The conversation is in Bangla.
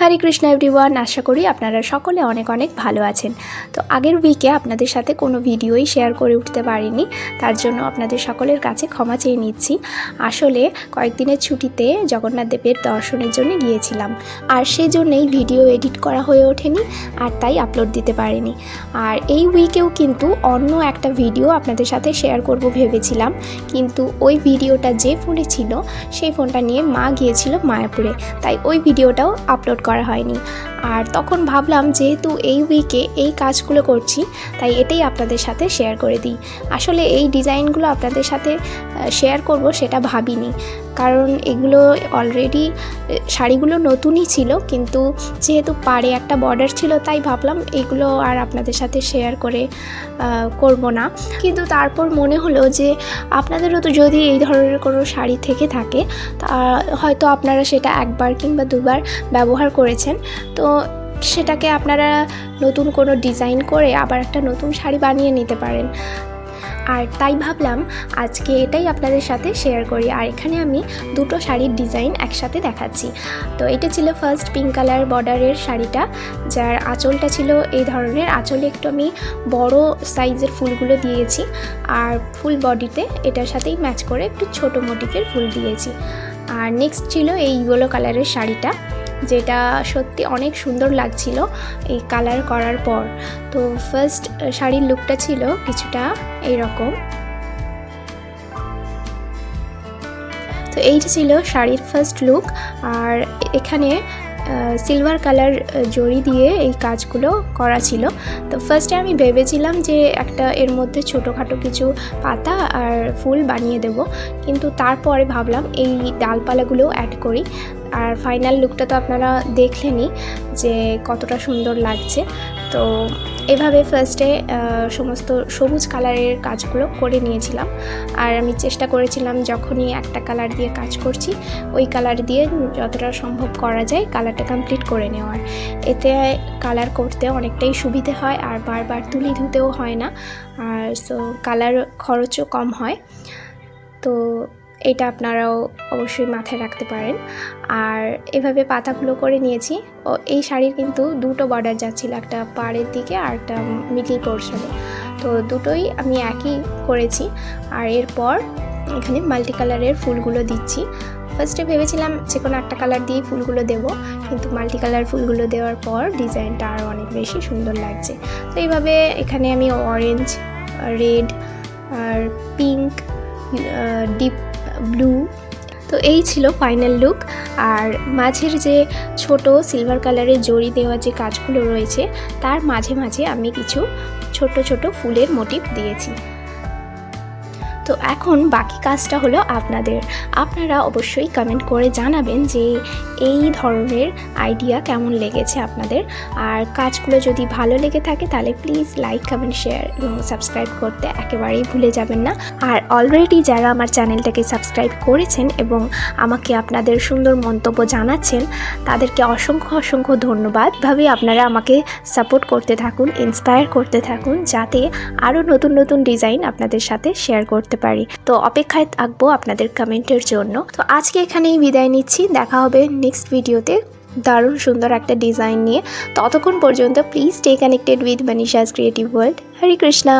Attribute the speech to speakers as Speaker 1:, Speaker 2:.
Speaker 1: হরে কৃষ্ণ এভরিওয়ান আশা করি আপনারা সকলে অনেক অনেক ভালো আছেন। তো আগের উইকে আপনাদের সাথে কোনো ভিডিওই শেয়ার করে উঠতে পারিনি। তার জন্য আপনাদের সকলের কাছে ক্ষমা চেয়ে নিচ্ছি। আসলে কয়েকদিনের ছুটিতে জগন্নাথ দেবের দর্শনের জন্য গিয়েছিলাম। আর সেই জন্যই ভিডিও এডিট করা হয়ে ওঠেনি, আর তাই আপলোড দিতে পারিনি। আর এই উইকেও কিন্তু অন্য একটা ভিডিও আপনাদের সাথে শেয়ার করব ভেবেছিলাম। কিন্তু ওই ভিডিওটা যে ফোনে ছিল, সেই ফোনটা নিয়ে মা গিয়েছিল মায়াপুরে। তাই ওই ভিডিওটাও আপলোড করা হয়নি। আর তখন ভাবলাম যেহেতু এই উইকে এই কাজগুলো করছি, তাই এটাই আপনাদের সাথে শেয়ার করে দিই। আসলে এই ডিজাইনগুলো আপনাদের সাথে শেয়ার করব সেটা ভাবিনি। কারণ এগুলো অলরেডি শাড়িগুলো নতুনই ছিল, কিন্তু যেহেতু পাড়ে একটা বর্ডার ছিল, তাই ভাবলাম এগুলো আর আপনাদের সাথে শেয়ার করে করব না। কিন্তু তারপর মনে হলো যে আপনাদেরও তো যদি এই ধরনের কোনো শাড়ি থেকে থাকে হয়তো আপনারা সেটা একবার কিংবা দুবার ব্যবহার করেছেন। তো সেটাকে আপনারা নতুন কোনো ডিজাইন করে আবার একটা নতুন শাড়ি বানিয়ে নিতে পারেন। আর তাই ভাবলাম আজকে এটাই আপনাদের সাথে শেয়ার করি। আর এখানে আমি দুটো শাড়ির ডিজাইন একসাথে দেখাচ্ছি। তো এটা ছিল ফার্স্ট পিঙ্ক কালার বর্ডারের শাড়িটা, যার আঁচলটা ছিল এই ধরনের। আঁচলে একটু আমি বড় সাইজের ফুলগুলো দিয়েছি আর ফুল বডিতে এটার সাথেই ম্যাচ করে একটু ছোট মোটিফের ফুল দিয়েছি। আর নেক্সট ছিল এই ইয়েলো কালারের শাড়িটা। যেটা সত্যি অনেক সুন্দর লাগছিল এই কালার করার পর। তো ফার্স্ট শাড়ির লুকটা ছিল কিছুটা এইরকম। তো এইটা ছিল শাড়ির ফার্স্ট লুক আর এখানে সিলভার কালার জড়ি দিয়ে এই কাজগুলো করা ছিল। তো ফার্স্টে আমি ভেবেছিলাম যে একটা এর মধ্যে ছোটোখাটো কিছু পাতা আর ফুল বানিয়ে দেব। কিন্তু তারপরে ভাবলাম এই ডালপালাগুলোও অ্যাড করি। আর ফাইনাল লুকটা তো আপনারা দেখলেনই যে কতটা সুন্দর লাগছে। তো এভাবে ফার্স্টে সমস্ত সবুজ কালারের কাজগুলো করে নিয়েছিলাম। আর আমি চেষ্টা করেছিলাম যখনই একটা কালার দিয়ে কাজ করছি, ওই কালার দিয়ে যতটা সম্ভব করা যায় কালারটা কমপ্লিট করে নেওয়ার। এতে কালার করতে অনেকটাই সুবিধে হয় আর বারবার তুলি ধুতেও হয় না। আর সো কালার খরচও কম হয়। তো এটা আপনারাও অবশ্যই মাথায় রাখতে পারেন। আর এভাবে পাতাগুলো করে নিয়েছি। ও, এই শাড়ির কিন্তু দুটো বর্ডার যাচ্ছিল, একটা পাড়ের দিকে আর একটা মিডিল পোর্শনে তো দুটোই আমি একই করেছি। আর এরপর এখানে মাল্টি কালারের ফুলগুলো দিচ্ছি। ফার্স্টে ভেবেছিলাম যে কোনো একটা কালার দিয়ে ফুলগুলো দেব, কিন্তু মাল্টি কালার ফুলগুলো দেওয়ার পর ডিজাইনটা আরও অনেক বেশি সুন্দর লাগছে। তো এইভাবে এখানে আমি অরেঞ্জ রেড আর পিঙ্ক ডিপ ব্লু। তো এই ছিল ফাইনাল লুক। আর মাঝের যে ছোট সিলভার কালারের জড়ি দেওয়া যে কাজগুলো রয়েছে, তার মাঝে মাঝে আমি কিছু ছোট ছোট ফুলের মোটিভ দিয়েছি। তো এখন বাকি কাজটা হলো আপনাদের। আপনারা অবশ্যই কমেন্ট করে জানাবেন যে এই ধরনের আইডিয়া কেমন লেগেছে আপনাদের। আর কাজগুলো যদি ভালো লেগে থাকে তাহলে প্লিজ লাইক কমেন্ট শেয়ার এবং সাবস্ক্রাইব করতে একেবারেই ভুলে যাবেন না। আর অলরেডি যারা আমার চ্যানেলটাকে সাবস্ক্রাইব করেছেন এবং আমাকে আপনাদের সুন্দর মন্তব্য জানাচ্ছেন, তাদেরকে অসংখ্য অসংখ্য ধন্যবাদ। ভাবে আপনারা আমাকে সাপোর্ট করতে থাকুন ইন্সপায়ার করতে থাকুন, যাতে আরও নতুন নতুন ডিজাইন আপনাদের সাথে শেয়ার করতে পারি। তো অপেক্ষায় থাকব আপনাদের কমেন্টের জন্য। তো আজকে এখানেই বিদায় নিচ্ছি। দেখা হবে নেক্সট ভিডিওতে দারুণ সুন্দর একটা ডিজাইন নিয়ে। ততক্ষণ পর্যন্ত please stay connected with Manisha's creative world Hare Krishna.